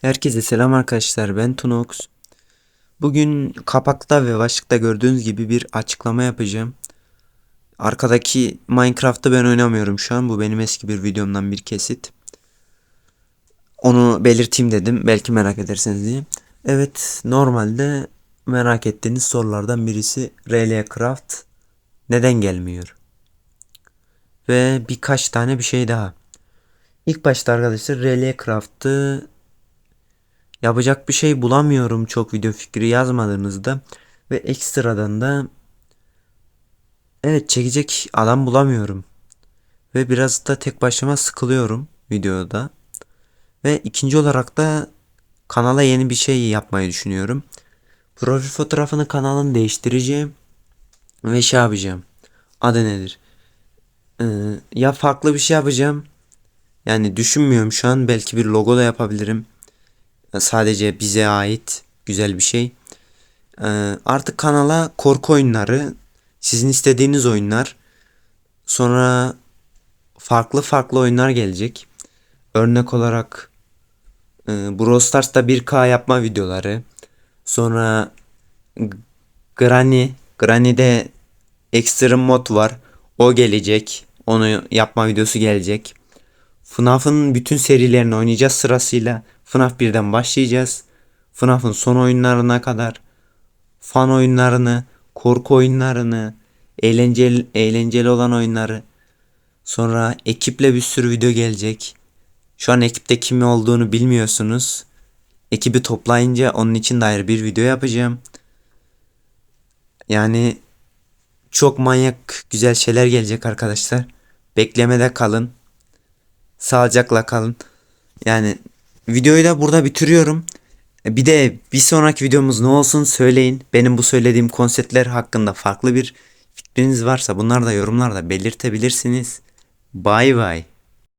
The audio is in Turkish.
Herkese selam arkadaşlar ben Tunox. Bugün kapakta ve başlıkta gördüğünüz gibi bir açıklama yapacağım. Arkadaki Minecraft'ı ben oynamıyorum şu an. Bu benim eski bir videomdan bir kesit. Onu belirteyim dedim. Belki merak ederseniz diye. Evet normalde merak ettiğiniz sorulardan birisi RL Craft neden gelmiyor? Ve birkaç tane bir şey daha. İlk başta arkadaşlar RL Craft'ı yapacak bir şey bulamıyorum çok video fikri yazmadığınızda ve ekstradan da evet çekecek adam bulamıyorum ve biraz da tek başıma sıkılıyorum videoda ve ikinci olarak da kanala yeni bir şey yapmayı düşünüyorum. Profil fotoğrafını kanalın değiştireceğim ve şey yapacağım. Adı nedir? Ee, ya farklı bir şey yapacağım. Yani düşünmüyorum şu an belki bir logo da yapabilirim sadece bize ait güzel bir şey. Ee, artık kanala korku oyunları, sizin istediğiniz oyunlar, sonra farklı farklı oyunlar gelecek. Örnek olarak e, Brawl Stars'ta 1K yapma videoları, sonra Granny, Granny'de Extreme mod var. O gelecek. Onu yapma videosu gelecek. FNAF'ın bütün serilerini oynayacağız sırasıyla. FNAF 1'den başlayacağız. FNAF'ın son oyunlarına kadar fan oyunlarını, korku oyunlarını, eğlenceli, eğlenceli olan oyunları. Sonra ekiple bir sürü video gelecek. Şu an ekipte kim olduğunu bilmiyorsunuz. Ekibi toplayınca onun için dair bir video yapacağım. Yani çok manyak güzel şeyler gelecek arkadaşlar. Beklemede kalın. Sağlıcakla kalın. Yani videoyu da burada bitiriyorum. Bir de bir sonraki videomuz ne olsun söyleyin. Benim bu söylediğim konseptler hakkında farklı bir fikriniz varsa bunlar da yorumlarda belirtebilirsiniz. Bay bay.